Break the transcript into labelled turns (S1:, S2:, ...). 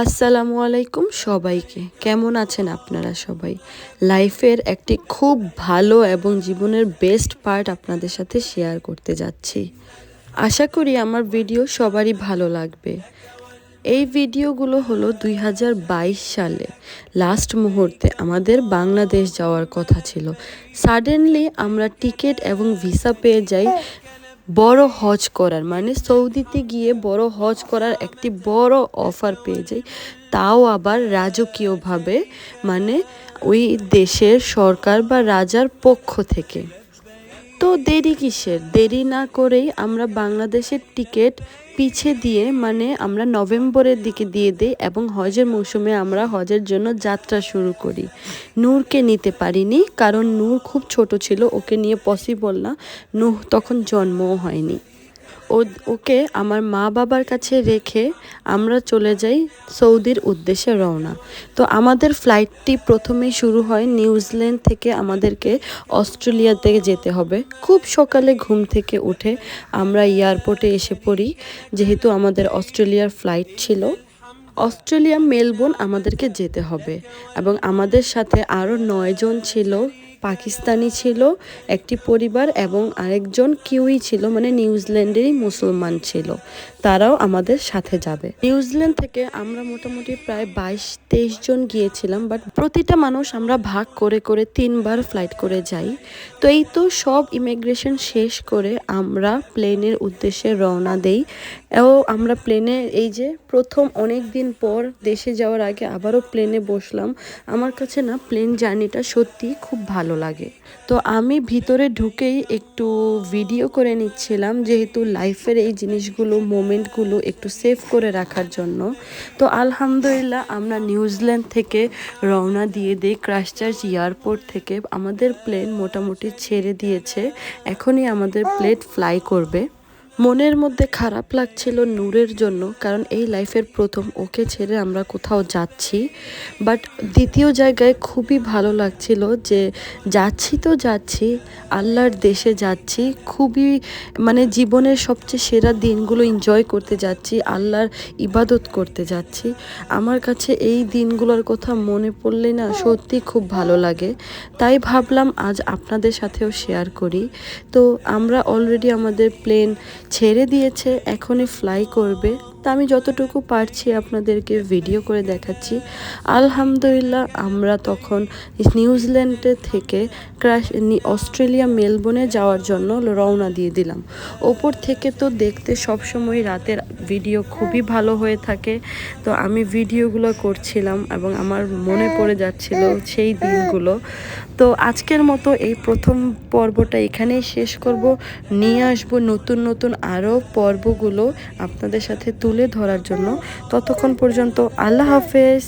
S1: আসসালামু আলাইকুম সবাইকে। কেমন আছেন আপনারা সবাই? লাইফের একটি খুব ভালো এবং জীবনের বেস্ট পার্ট আপনাদের সাথে শেয়ার করতে যাচ্ছি। আশা করি আমার ভিডিও সবারই ভালো লাগবে। এই ভিডিওগুলো হলো দুই হাজার বাইশ সালে। লাস্ট মুহূর্তে আমাদের বাংলাদেশ যাওয়ার কথা ছিল। সাডেনলি আমরা টিকিট এবং ভিসা পেয়ে যাই বড় হজ করার মানে সৌদিতে গিয়ে বড় হজ করার একটি বড় অফার পেয়ে যাই। তাও আবার রাজকীয়ভাবে মানে ওই দেশের সরকার বা রাজার পক্ষ থেকে। তো দেরি কিসের? দেরি না করেই আমরা বাংলাদেশের টিকিট পিছে দিয়ে মানে আমরা নভেম্বরের দিকে দিয়ে দিই এবং হজের মৌসুমে আমরা হজের জন্য যাত্রা শুরু করি। নূরকে নিতে পারিনি, কারণ নূর খুব ছোট ছিল, ওকে নিয়ে পসিবল না। নূহ তখন জন্মও হয়নি। ওকে আমার মা বাবার কাছে রেখে আমরা চলে যাই সৌদির উদ্দেশ্যে রওনা। তো আমাদের ফ্লাইটটি প্রথমেই শুরু হয় নিউজিল্যান্ড থেকে আমাদেরকে অস্ট্রেলিয়াতে যেতে হবে। খুব সকালে ঘুম থেকে উঠে আমরা এয়ারপোর্টে এসে পড়ি, যেহেতু আমাদের অস্ট্রেলিয়ার ফ্লাইট ছিল। অস্ট্রেলিয়া মেলবোর্ন আমাদেরকে যেতে হবে এবং আমাদের সাথে আরও নয়জন ছিল পাকিস্তানি ছিল একটি পরিবার এবং আরেকজন কিউই ছিল মানে নিউজিল্যান্ডেরই মুসলমান ছিল। তারাও আমাদের সাথে যাবে। নিউজিল্যান্ড থেকে আমরা মোটামুটি প্রায় বাইশ, তেইশ জন গিয়েছিলাম বাট প্রতিটা মানুষ আমরা ভাগ করে করে তিনবার ফ্লাইট করে যাই। তো এই তো সব ইমিগ্রেশন শেষ করে আমরা প্লেনের উদ্দেশ্যে রওনা দেই। ও আমরা প্লেনে এই যে প্রথম অনেক দিন পর দেশে যাওয়ার আগে আবারও প্লেনে বসলাম। আমার কাছে না প্লেন জার্নিটা সত্যি খুব ভালো লাগে। তো আমি ভিতরে ঢুকেই একটু ভিডিও করে নিচ্ছিলাম, যেহেতু লাইফের এই জিনিসগুলো মোমেন্টগুলো একটু সেভ করে রাখার জন্য। তো আলহামদুলিল্লাহ আমরা নিউজিল্যান্ড থেকে রওনা দিয়ে দিই ক্রাশচার্চ এয়ারপোর্ট থেকে। আমাদের প্লেন মোটামুটি ছেড়ে দিয়েছে। এখনই আমাদের প্লেট ফ্লাই করবে। মনের মধ্যে খারাপ লাগছিল নূরের জন্য, কারণ এই লাইফের প্রথম ওকে ছেড়ে আমরা কোথাও যাচ্ছি। বাট দ্বিতীয় জায়গায় খুবই ভালো লাগছিল যে যাচ্ছি তো যাচ্ছি, আল্লাহর দেশে যাচ্ছি, খুবই মানে জীবনের সবচেয়ে সেরা দিনগুলো এনজয় করতে যাচ্ছি, আল্লাহর ইবাদত করতে যাচ্ছি। আমার কাছে এই দিনগুলোর কথা মনে পড়লে না সত্যি খুব ভালো লাগে। তাই ভাবলাম আজ আপনাদের সাথেও শেয়ার করি। তো আমরা অলরেডি আমাদের প্লেন ছেড়ে দিয়েছে, এখনই ফ্লাই করবে। তা আমি যতটুকু পারছি আপনাদেরকে ভিডিও করে দেখাচ্ছি। আলহামদুলিল্লাহ, আমরা তখন নিউজিল্যান্ডে থেকে ক্রাশ অস্ট্রেলিয়া, মেলবোর্নে যাওয়ার জন্য রওনা দিয়ে দিলাম। ওপর থেকে তো দেখতে সবসময় রাতের ভিডিও খুবই ভালো হয়ে থাকে। তো আমি ভিডিওগুলো করছিলাম এবং আমার মনে পড়ে যাচ্ছিল সেই দিনগুলো। তো আজকের মতো এই প্রথম পর্বটা এখানেই শেষ করব। নিয়ে আসব নতুন নতুন আরও পর্বগুলো আপনাদের সাথে তুলে ধরার জন্য। ততক্ষণ পর্যন্ত আল্লাহ হাফেজ।